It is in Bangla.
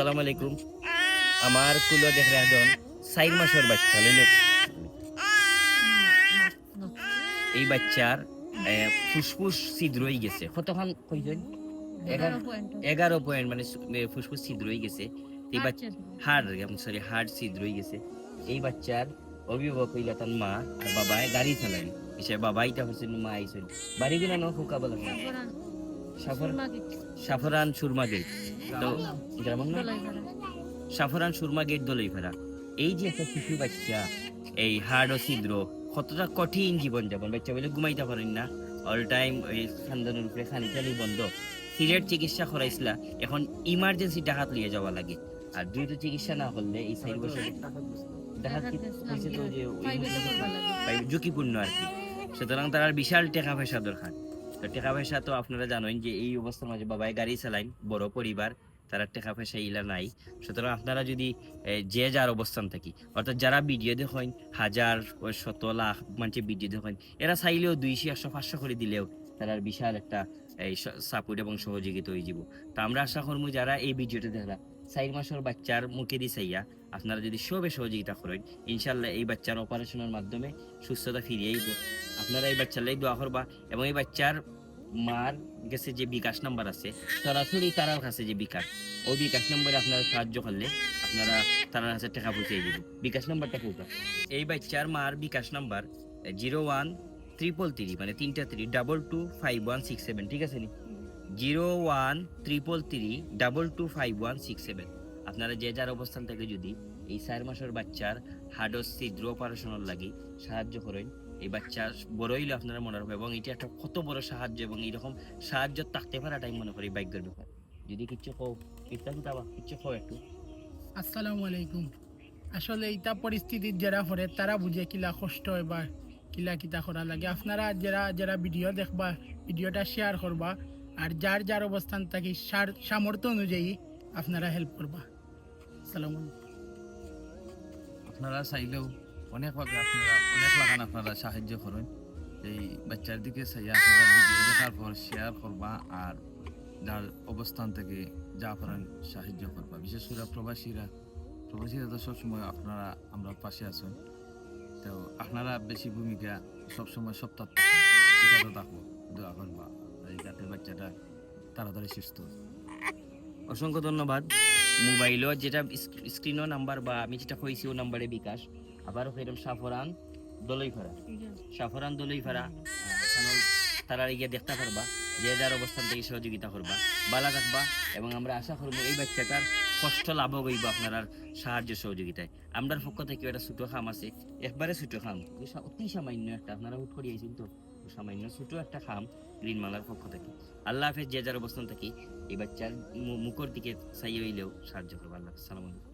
সালাম আলাইকুম। আমার কুলো দেখে একজন চার মাসের বাচ্চা লইল এই বাচ্চার ফুসফুস ছিদ্র হয়ে গেছে। কতক্ষণ কইজন এগারো পয়েন্ট মানে ফুসফুস ছিদ্র হয়ে গেছে। এই বাচ্চা হাড় সরি হাড় ছিদ্র হয়ে গেছে। এই বাচ্চার অভিভাবক হইলা তার মা আর বাবায় গাড়ি চালাই এসে বাবা এটা হচ্ছে মা আইসেন বাড়ি গুলা ন ফুকা বলা। সাফর সাফরান সুরমা গেট। সাফরান সুরমা গেট দলই ফেরা এই যে একটা শিশু বাচ্চা এই হার্ড ও ছিদ্র কতটা কঠিন জীবন যাপন বাচ্চা বলে ঘুমাইতে পারেন না। অল টাইম এই খানদানের উপরে খানি টানি বন্ধ। সিলেট চিকিৎসা করাইছিলা। এখন ইমার্জেন্সি ডাকাত লিয়ে যাওয়া লাগে। আর দ্রুত চিকিৎসা না করলে এই সাইড বছর ডাকাত তো পাই- ঝুঁকিপূর্ণ আর কি। সুতরাং তার বিশাল টাকা পয়সা দরকার। তো টাকা পয়সা তো আপনারা জানেন যে এই অবস্থার মাঝে বাবাই গাড়ি চালাইন বড় পরিবার, তারা টাকা পয়সা ইলা নাই। সুতরাং আপনারা যদি যে যার অবস্থান থাকি, অর্থাৎ যারা ভিডিও দেখেন, হাজার শত লাখ মানুষের ভিডিও দেখেন, এরা চাইলেও দুইশো, একশো, পাঁচশো করে দিলেও তারা বিশাল একটা এই সাপোর্ট এবং সহযোগিতা হয়ে যাব। তো আমরা আশা করব যারা এই ভিডিওটা দেখলা চার মাসের বাচ্চার মুখে দিয়ে চাইয়া আপনারা যদি সবে সহযোগিতা করেন ইনশাল্লাহ এই বাচ্চার অপারেশনের মাধ্যমে সুস্থতা ফিরিয়ে আইব। আপনারা এই বাচ্চার লাই দোয়া করবা এবং এই বাচ্চার মার কাছে যে বিকাশ নাম্বার আছে, সরাসরি তারার কাছে যে বিকাশ, ওই বিকাশ নম্বরে আপনারা সাহায্য করলে আপনারা তারার কাছে টাকা পৌঁছে দিবেন। বিকাশ নাম্বারটা কোনটা এই বাচ্চার মার bKash number zero one triple three মানে তিনটা three, double two five one six seven, ঠিক আছে নি? Zero one triple three double two five one six seven. আপনারা যে যার অবস্থান থেকে যদি এই চার মাসের বাচ্চার হাডস ছিদ্র অপারেশনের লাগি সাহায্য করেন, এই বাচ্চা বড় হইলে আপনারা মনে রাখবেন এবং এটা একটা কত বড় সাহায্য এবং এইরকম সাহায্য থাকতে পারাটাই মনে করি ভাগ্যের ব্যাপার। যদি কিচ্ছু কও কিতা কিতা বা কিচ্ছু কও একটু। আসসালামু আলাইকুম। আসলে এইটা পরিস্থিতির যারা পড়ে, তারা বুঝে কিলা কষ্ট বা কিলা কিতা করা লাগে। আপনারা যারা যারা ভিডিও দেখবা ভিডিওটা শেয়ার করবা আর যার যার অবস্থান থাকি সার- সামর্থ্য অনুযায়ী আপনারা হেল্প করবা। সালাম আপনারা চাইলেও অনেক ভাবে আপনারা, অনেক লাগান আপনারা সাহায্য করেন। এই বাচ্চার দিকে চাইয়া আপনারা ভিডিও দেখার পর শেয়ার করবা আর যার অবস্থান থেকে যা পারেন সাহায্য করবা। বিশেষ করে প্রবাসীরা প্রবাসীরা তো সবসময় আপনারা, আমরা পাশে আছেন। তো আপনারা বেশি ভূমিকা সবসময় সপ্তাহ থাকব দোয়া করবা। তাড়াতাড়ি সুস্থ। অসংখ্য ধন্যবাদ। মোবাইলও যেটা স্ক্রিনও নাম্বার বা আমি যেটা কইছি ও নাম্বারে বিকাশ। আবারও ফেরম সাফরান, দলই ফেরা সাফরান, দলই ফেরা তারা গিয়ে দেখতে পারবা, যে যার অবস্থান থেকে সহযোগিতা করবা। বালা রাখবা এবং আমরা আশা করব এই বাচ্চাটার কষ্ট লাভ হইব আপনার সাহায্য সহযোগিতায়। আমরার পক্ষ থেকে একটা ছোট খাম আছে, একবারে ছোট খাম। অতি সামান্য একটা, আপনারা হুট করে আইছেন তো। সামান্য ছোট একটা খাম। গ্রিনমালার পক্ষ থেকে। আল্লাহ হাফেজ যে যার অবস্থান থাকি, এবার চার মুখর মুখের দিকে সাইয়ে হইলেও সাহায্য করব আল্লাহ সালাম আলাইকুম।